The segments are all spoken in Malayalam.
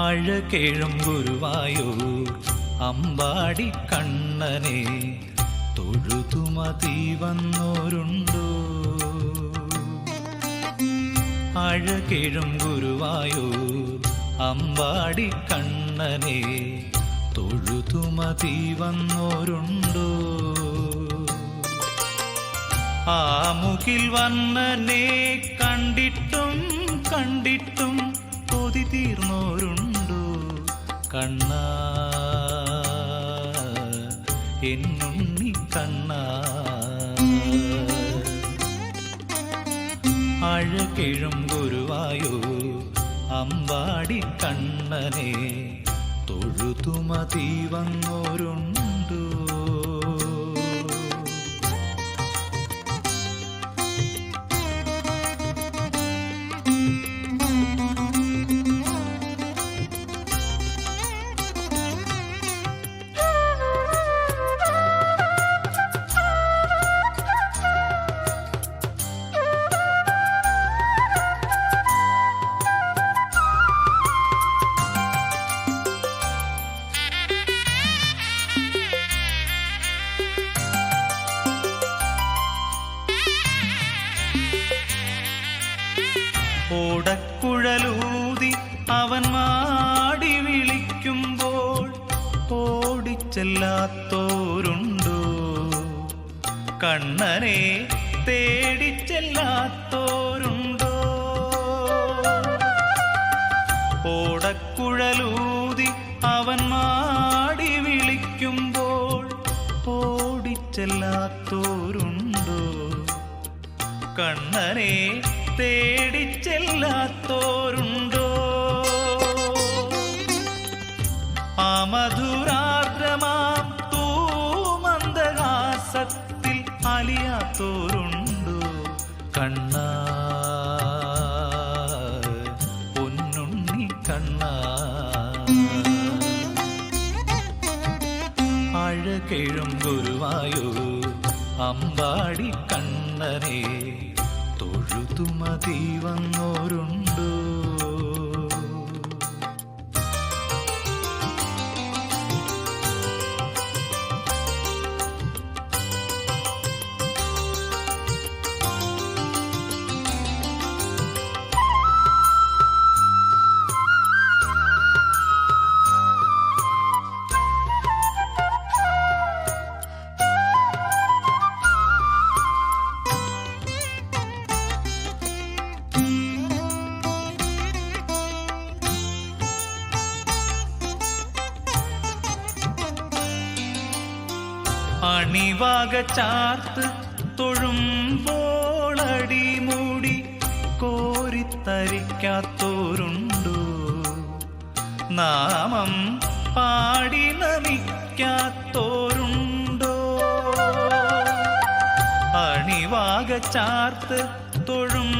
അഴകേഴും ഗുരുവായൂർ അമ്പാടി കണ്ണനെ തൊഴുതുമതി വന്നോരുണ്ടോ അഴകേഴും ഗുരുവായൂർ അമ്പാടി കണ്ണനെ തൊഴുതുമതി വന്നോരുണ്ടോ ആ മുകിൽ വന്നനെ കണ്ടിട്ടും കണ്ടിട്ടും കൊതി തീർന്നോരുണ്ടോ. കണ്ണ എന്നുണ്ണി കണ്ണ. അഴകിഴും ഗുരുവായോ അമ്പാടി കണ്ണനെ. തൊഴുതുമതി വന്നോരുണ്ടോ. ഓടക്കുഴലൂതി അവൻ മാടി വിളിക്കുമ്പോൾ ഓടിച്ചെല്ലാത്തോരുണ്ടോ? കണ്ണനെ തേടിച്ചെല്ലാത്തോരുണ്ടോ ഓടക്കുഴലൂതി അവൻ മാടി വിളിക്കുമ്പോൾ ഓടിച്ചെല്ലാത്തോരുണ്ടോ? കണ്ണനെ തേടിച്ചെല്ലാത്തോരുണ്ടോ? ആ മധുരാർദ്രമാം തൂമന്ദഹാസത്തിൽ അലിയാത്തോരുണ്ടോ? കണ്ണ പൊന്നുണ്ണി കണ്ണ അഴകെഴും ഗുരുവായോ അമ്പാടി കണ്ണനെ. തൊഴുതുമതി വന്നോരുണ്ടോ? അണിവാക ചാർത്ത് തൊഴുമ്പോളടിമൂടി കോരിത്തരിക്കാത്തോരുണ്ടോ? നാമം പാടി നമിക്കാത്തോരുണ്ടോ? അണിവാക ചാർത്ത് തൊഴുമ്പോളടിമൂടി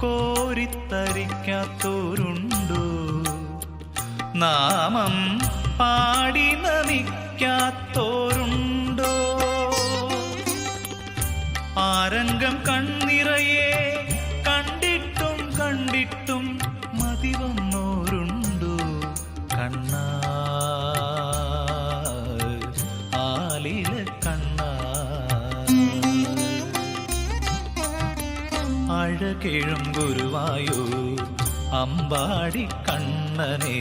കോരിത്തരിക്കാത്തോരുണ്ടോ? നാമം പാടി നമിക്കാത്തോരുണ്ടോ? ആരംഗം കണ്ണിറയെ കണ്ടിട്ടും കണ്ടിട്ടും മതി വന്നോരുണ്ടോ? കണ്ണ ആലില കണ്ണ അഴകേഴും അമ്പാടി കണ്ണനെ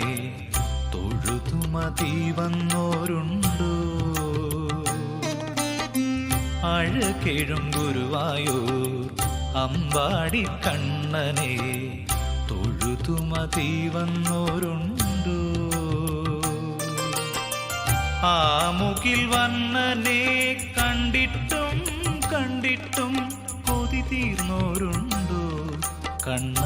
തൊഴുതുമതി വന്നോരുണ്ടോ അഴകേഴും ഗുരുവായൂർ അമ്പാടി കണ്ണനെ തൊഴുതുമതി വന്നോരുണ്ടോ ആ മുകിൽ വന്നനെ കണ്ടിട്ടും കണ്ടിട്ടും കൊതി തീർന്നോരുണ്ടോ? കണ്ണ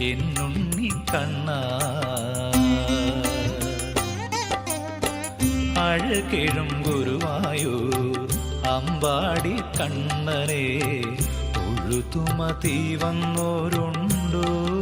എന്നുണ്ണി കണ്ണ. അഴകിഴും ഗുരുവായൂർ അമ്പാടി കണ്ണനെ ഒഴുതുമതി വന്നോരുണ്ടോ?